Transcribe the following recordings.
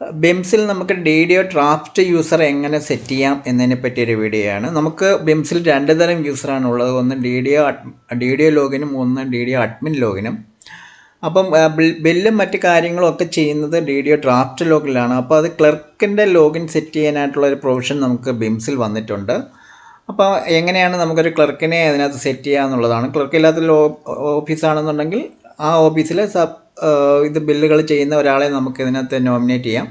ബിംസിൽ നമുക്ക് D D draft user എങ്ങനെ set ചെയ്യാം എന്നതിനെ പറ്റിയൊരു വീഡിയോ ആണ് നമുക്ക് ബിംസിൽ രണ്ട് തരം യൂസറാണ് ഉള്ളത്. ഒന്ന് D D O D D O ലോഗിനും ഒന്ന് ഡി ഡി അഡ്മിൻ ലോഗിനും. അപ്പം ബില്ലും മറ്റ് കാര്യങ്ങളും ഒക്കെ ചെയ്യുന്നത് ഡി ഡി ഡ്രാഫ്റ്റ് ലോഗിലാണ്. അപ്പോൾ അത് ക്ലർക്കിന്റെ ലോഗിൻ സെറ്റ് ചെയ്യാനായിട്ടുള്ള ഒരു പ്രൊവിഷൻ നമുക്ക് ബിംസിൽ വന്നിട്ടുണ്ട്. അപ്പോൾ എങ്ങനെയാണ് നമുക്കൊരു ക്ലർക്കിനെ അതിനകത്ത് സെറ്റ് ചെയ്യുക എന്നുള്ളതാണ് ക്ലർക്ക് ഇല്ലാത്ത ലോ ഓഫീസാണെന്നുണ്ടെങ്കിൽ ആ ഓഫീസിലെ സബ് ഇത് ബില്ലുകൾ ചെയ്യുന്ന ഒരാളെ നമുക്ക് ഇതിനകത്ത് നോമിനേറ്റ് ചെയ്യാം.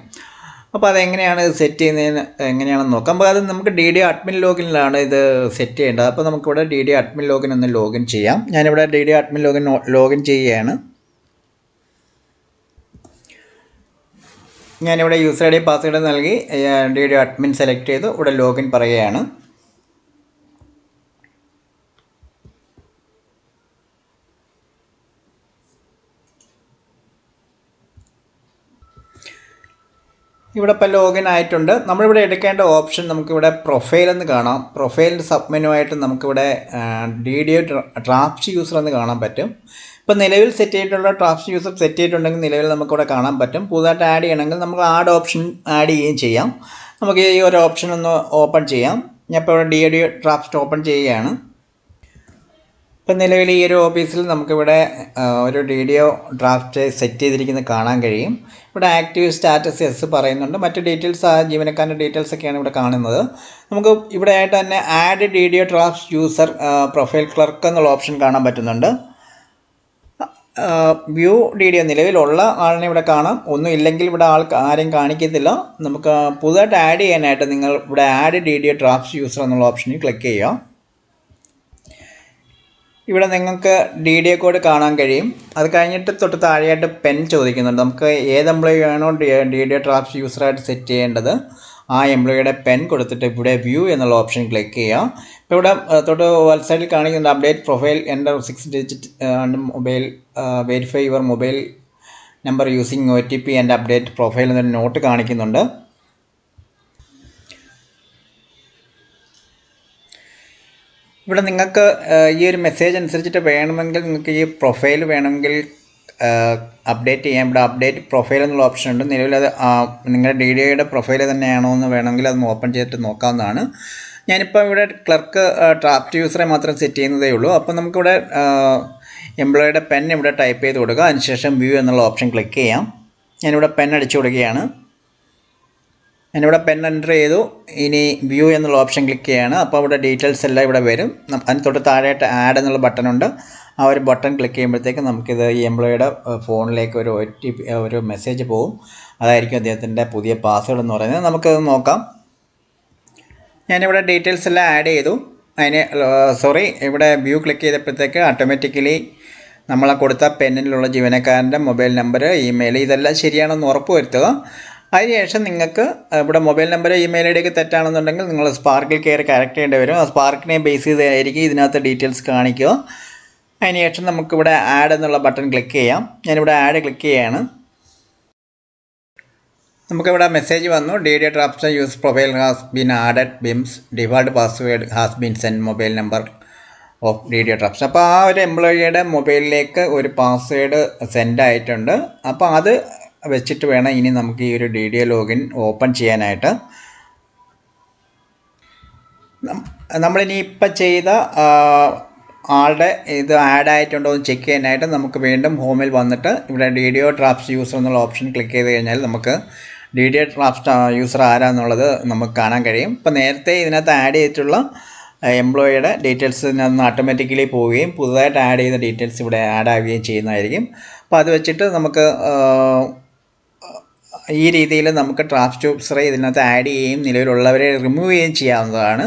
അപ്പോൾ അതെങ്ങനെയാണ് സെറ്റ് ചെയ്യുന്നതിന് എങ്ങനെയാണെന്ന് നോക്കാം. അപ്പോൾ അത് നമുക്ക് ഡി ഡി അഡ്മിൻ ലോഗിനിലാണ് ഇത് സെറ്റ് ചെയ്യേണ്ടത്. അപ്പോൾ നമുക്കിവിടെ ഡി ഡി അഡ്മിൻ ലോഗിൻ ഒന്ന് ലോഗിൻ ചെയ്യാം. ഞാനിവിടെ D D admin login login ചെയ്യുകയാണ്. ഞാനിവിടെ യൂസർ ഐ ഡി പാസ്വേഡ് നൽകി ഡി ഡി അഡ്മിൻ സെലക്ട് ചെയ്ത്. ഇവിടെ ലോഗിൻ പറയുകയാണ്. ഇവിടെ ഇപ്പോൾ ലോഗിൻ ആയിട്ടുണ്ട്. നമ്മളിവിടെ എടുക്കേണ്ട ഓപ്ഷൻ നമുക്കിവിടെ പ്രൊഫൈൽ എന്ന് കാണാം. പ്രൊഫൈലിന്റെ സബ് മെനു ആയിട്ട് നമുക്കിവിടെ D D O draft user എന്ന് കാണാൻ പറ്റും. ഇപ്പോൾ നിലവിൽ സെറ്റ് ചെയ്തിട്ടുള്ള ഡ്രാഫ്റ്റ് യൂസർ സെറ്റ് ചെയ്തിട്ടുണ്ടെങ്കിൽ നിലവിൽ നമുക്കിവിടെ കാണാൻ പറ്റും. പുതുതായിട്ട് ആഡ് ചെയ്യണമെങ്കിൽ നമുക്ക് ആഡ് ഓപ്ഷൻ ആഡ് ചെയ്യുകയും ചെയ്യാം. നമുക്ക് ഈ ഒരു ഓപ്ഷൻ ഒന്ന് ഓപ്പൺ ചെയ്യാം. ഞാൻ ഇപ്പോൾ ഇവിടെ ഡി ഡി ഡ്രാഫ്റ്റ് ഓപ്പൺ ചെയ്യുകയാണ്. ഇപ്പം നിലവിൽ ഈ ഒരു ഓഫീസിൽ നമുക്കിവിടെ ഒരു D D O draft set ചെയ്തിരിക്കുന്നത് കാണാൻ കഴിയും. ഇവിടെ ആക്റ്റീവ് സ്റ്റാറ്റസ് എസ് പറയുന്നുണ്ട്. മറ്റ് ഡീറ്റെയിൽസ് ആ ജീവനക്കാരന്റെ ഡീറ്റെയിൽസ് ഒക്കെയാണ് ഇവിടെ കാണുന്നത്. നമുക്ക് ഇവിടെ ആയിട്ട് തന്നെ add D D O draft user profile clerk എന്നുള്ള ഓപ്ഷൻ കാണാൻ പറ്റുന്നുണ്ട്. വ്യൂ ഡി ഡി ഒ നിലവിലുള്ള ആളിനെ ഇവിടെ കാണാം. ഒന്നും ഇല്ലെങ്കിൽ ഇവിടെ ആൾ ആരെയും കാണിക്കത്തില്ല. നമുക്ക് പുതുതായിട്ട് ആഡ് ചെയ്യാനായിട്ട് നിങ്ങൾ ഇവിടെ add D D O draft user എന്നുള്ള ഓപ്ഷനിൽ ക്ലിക്ക് ചെയ്യുക. ഇവിടെ നിങ്ങൾക്ക് ഡി ഡി എ കോഡ് കാണാൻ കഴിയും. അത് കഴിഞ്ഞിട്ട് തൊട്ട് താഴെയായിട്ട് പെൻ ചോദിക്കുന്നുണ്ട്. നമുക്ക് ഏത് എംപ്ലോയി ആണോ ഡി ഡി എ ട്രാപ്സ് യൂസറായിട്ട് സെറ്റ് ചെയ്യേണ്ടത് ആ എംപ്ലോയിയുടെ പെൻ കൊടുത്തിട്ട് ഇവിടെ വ്യൂ എന്നുള്ള ഓപ്ഷൻ ക്ലിക്ക് ചെയ്യാം. ഇപ്പോൾ ഇവിടെ തൊട്ട് വെബ്സൈറ്റിൽ കാണിക്കുന്നുണ്ട് അപ്ഡേറ്റ് പ്രൊഫൈൽ എന്റെ six digit mobile verify your mobile number using O T P and update profile എന്നൊരു നോട്ട് കാണിക്കുന്നുണ്ട്. ഇവിടെ നിങ്ങൾക്ക് ഈ ഒരു മെസ്സേജ് അനുസരിച്ചിട്ട് വേണമെങ്കിൽ നിങ്ങൾക്ക് ഈ പ്രൊഫൈൽ വേണമെങ്കിൽ അപ്ഡേറ്റ് ചെയ്യാം. ഇവിടെ അപ്ഡേറ്റ് പ്രൊഫൈൽ എന്നുള്ള ഓപ്ഷൻ ഉണ്ട്. നിലവിൽ അത് നിങ്ങളുടെ ഡി ഡി ഐയുടെ പ്രൊഫൈൽ തന്നെയാണോ എന്ന് വേണമെങ്കിൽ അത് ഓപ്പൺ ചെയ്തിട്ട് നോക്കാവുന്നതാണ്. ഞാനിപ്പോൾ ഇവിടെ ക്ലർക്ക് ട്രാപ്റ്റ് യൂസറെ മാത്രം സെറ്റ് ചെയ്യുന്നതേ ഉള്ളൂ. അപ്പോൾ നമുക്കിവിടെ എംപ്ലോയിയുടെ പെൻ ഇവിടെ ടൈപ്പ് ചെയ്ത് കൊടുക്കുക. അതിനുശേഷം വ്യൂ എന്നുള്ള ഓപ്ഷൻ ക്ലിക്ക് ചെയ്യാം. ഞാനിവിടെ പെൻ അടിച്ചു കൊടുക്കുകയാണ്. ഞാനിവിടെ പെൻ എന്റർ ചെയ്തു. ഇനി വ്യൂ എന്നുള്ള ഓപ്ഷൻ ക്ലിക്ക് ചെയ്യാണ്. അപ്പോൾ അവിടെ ഡീറ്റെയിൽസ് എല്ലാം ഇവിടെ വരും. അതിന് തൊട്ട് താഴെയായിട്ട് ആഡ് എന്നുള്ള ബട്ടൺ ഉണ്ട്. ആ ഒരു ബട്ടൺ ക്ലിക്ക് ചെയ്യുമ്പോഴത്തേക്ക് നമുക്കിത് ഈ എംപ്ലോയിയുടെ ഫോണിലേക്ക് ഒരു ഒ ടി പി ഒരു മെസ്സേജ് പോകും അതായിരിക്കും അദ്ദേഹത്തിന്റെ പുതിയ പാസ്വേഡ് എന്ന് പറയുന്നത്. നമുക്കത് നോക്കാം. ഞാനിവിടെ ഡീറ്റെയിൽസ് എല്ലാം ആഡ് ചെയ്തു. അതിന് സോറി ഇവിടെ വ്യൂ ക്ലിക്ക് ചെയ്തപ്പോഴത്തേക്ക് ഓട്ടോമാറ്റിക്കലി നമ്മളെ കൊടുത്ത പെന്നിലുള്ള ജീവനക്കാരന്റെ മൊബൈൽ നമ്പർ ഇമെയിൽ ഇതെല്ലാം ശരിയാണെന്ന് ഉറപ്പ് വരുത്തുക അതിനുശേഷം നിങ്ങൾക്ക് ഇവിടെ മൊബൈൽ നമ്പർ ഇമെയിൽ ഐ ഡിയൊക്കെ തെറ്റാണെന്നുണ്ടെങ്കിൽ നിങ്ങൾ സ്പാർക്കിൽ കയറി കറക്റ്റ് ചെയ്യേണ്ടി വരും. ആ സ്പാർക്കിനെ ബേസ് ചെയ്തായിരിക്കും ഇതിനകത്ത് ഡീറ്റെയിൽസ് കാണിക്കുക. അതിനുശേഷം നമുക്കിവിടെ ആഡ് എന്നുള്ള ബട്ടൺ ക്ലിക്ക് ചെയ്യാം. ഞാനിവിടെ ആഡ് ക്ലിക്ക് ചെയ്യാണ്. നമുക്കിവിടെ മെസ്സേജ് വന്നു. D D draft use profile has been added BIMS. Default password has been send mobile number of D D draft അപ്പോൾ ആ ഒരു എംപ്ലോയിയുടെ മൊബൈലിലേക്ക് ഒരു പാസ്വേഡ് സെൻഡ് ആയിട്ടുണ്ട്. അപ്പോൾ അത് വെച്ചിട്ട് വേണം ഇനി നമുക്ക് ഈ ഒരു ഡി ഡി ലോഗിൻ ഓപ്പൺ ചെയ്യാനായിട്ട് നമ്മളിനി ഇപ്പം ചെയ്ത ആളുടെ ഇത് ആഡ് ആയിട്ടുണ്ടോ എന്ന് ചെക്ക് ചെയ്യാനായിട്ട് നമുക്ക് വീണ്ടും ഹോമിൽ വന്നിട്ട് ഇവിടെ D D O draft user എന്നുള്ള ഓപ്ഷൻ ക്ലിക്ക് ചെയ്ത് കഴിഞ്ഞാൽ നമുക്ക് D D O draft user ആരാന്നുള്ളത് നമുക്ക് കാണാൻ കഴിയും. ഇപ്പം നേരത്തെ ഇതിനകത്ത് ആഡ് ചെയ്തിട്ടുള്ള എംപ്ലോയിയുടെ ഡീറ്റെയിൽസ് ഇതിനകത്ത് ഓട്ടോമാറ്റിക്കലി പോവുകയും പുതുതായിട്ട് ആഡ് ചെയ്ത ഡീറ്റെയിൽസ് ഇവിടെ ആഡ് ആവുകയും ചെയ്യുന്നതായിരിക്കും. അപ്പോൾ അത് വെച്ചിട്ട് നമുക്ക് ഈ രീതിയിൽ നമുക്ക് ഡ്രാഫ്റ്റ് യൂസറെ ഇതിനകത്ത് ആഡ് ചെയ്യുകയും നിലവിലുള്ളവരെ റിമൂവ് ചെയ്യുകയും ചെയ്യാവുന്നതാണ്.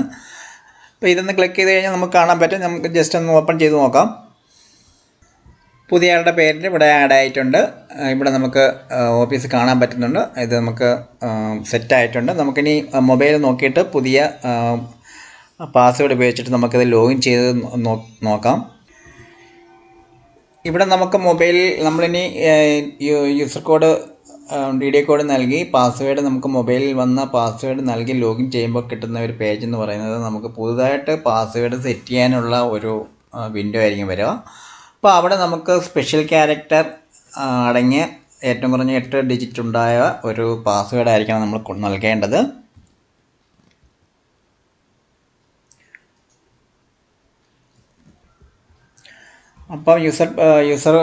അപ്പോൾ ഇതൊന്ന് ക്ലിക്ക് ചെയ്ത് കഴിഞ്ഞാൽ നമുക്ക് കാണാൻ പറ്റും. നമുക്ക് ജസ്റ്റ് ഒന്ന് ഓപ്പൺ ചെയ്ത് നോക്കാം. പുതിയ ആളുടെ പേരിൽ ഇവിടെ ആഡ് ആയിട്ടുണ്ട്. ഇവിടെ നമുക്ക് ഓഫീസ് കാണാൻ പറ്റുന്നുണ്ട്. ഇത് നമുക്ക് സെറ്റ് ആയിട്ടുണ്ട്. നമുക്കിനി മൊബൈൽ നോക്കിയിട്ട് പുതിയ പാസ്വേഡ് ഉപയോഗിച്ചിട്ട് നമുക്കിത് ലോഗിൻ ചെയ്ത് നോക്കാം. ഇവിടെ നമുക്ക് മൊബൈലിൽ നമ്മളിനി user code D D code നൽകി പാസ്വേഡ് നമുക്ക് മൊബൈലിൽ വന്ന പാസ്വേഡ് നൽകി ലോഗിൻ ചെയ്യുമ്പോൾ കിട്ടുന്ന ഒരു പേജ് എന്ന് പറയുന്നത് നമുക്ക് പുതുതായിട്ട് പാസ്വേഡ് സെറ്റ് ചെയ്യാനുള്ള ഒരു വിൻഡോ ആയിരിക്കും വരിക. അപ്പോൾ അവിടെ നമുക്ക് സ്പെഷ്യൽ ക്യാരക്ടർ അടങ്ങിയ ഏറ്റവും കുറഞ്ഞ എട്ട് ഡിജിറ്റ് ഉണ്ടായ ഒരു പാസ്വേഡ് ആയിരിക്കണം നമ്മൾ നൽകേണ്ടത്. അപ്പോൾ യൂസർ യൂസർ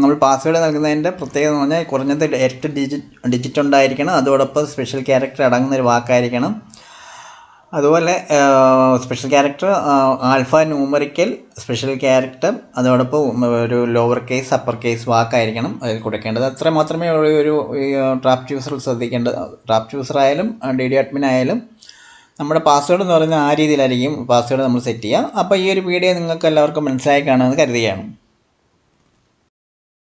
നമ്മൾ പാസ്വേഡ് നൽകുന്നതിന്റെ പ്രത്യേകത എന്ന് പറഞ്ഞാൽ കുറഞ്ഞത് എട്ട് ഡിജിറ്റ് ഡിജിറ്റ് ഉണ്ടായിരിക്കണം. അതോടൊപ്പം സ്പെഷ്യൽ ക്യാരക്ടർ അടങ്ങുന്ന ഒരു വാക്കായിരിക്കണം. അതുപോലെ special character alpha numerical special character അതോടൊപ്പം ഒരു ലോവർ കേസ് അപ്പർ കേസ് വാക്കായിരിക്കണം അതിൽ കൊടുക്കേണ്ടത്. അത്ര മാത്രമേ ഒരു ഡ്രാഫ്റ്റ് യൂസർ ശ്രദ്ധിക്കേണ്ടത്. ഡ്രാഫ്റ്റ് യൂസർ ആയാലും ഡി ഡി അഡ്മിൻ ആയാലും നമ്മുടെ പാസ്വേഡ് എന്ന് പറയുന്നത് ആ രീതിയിലായിരിക്കും പാസ്വേഡ് നമ്മൾ സെറ്റ് ചെയ്യുക. അപ്പോൾ ഈ ഒരു വീഡിയോ നിങ്ങൾക്ക് എല്ലാവർക്കും മനസ്സിലായി കാണുമെന്ന് കരുതുകയാണ്.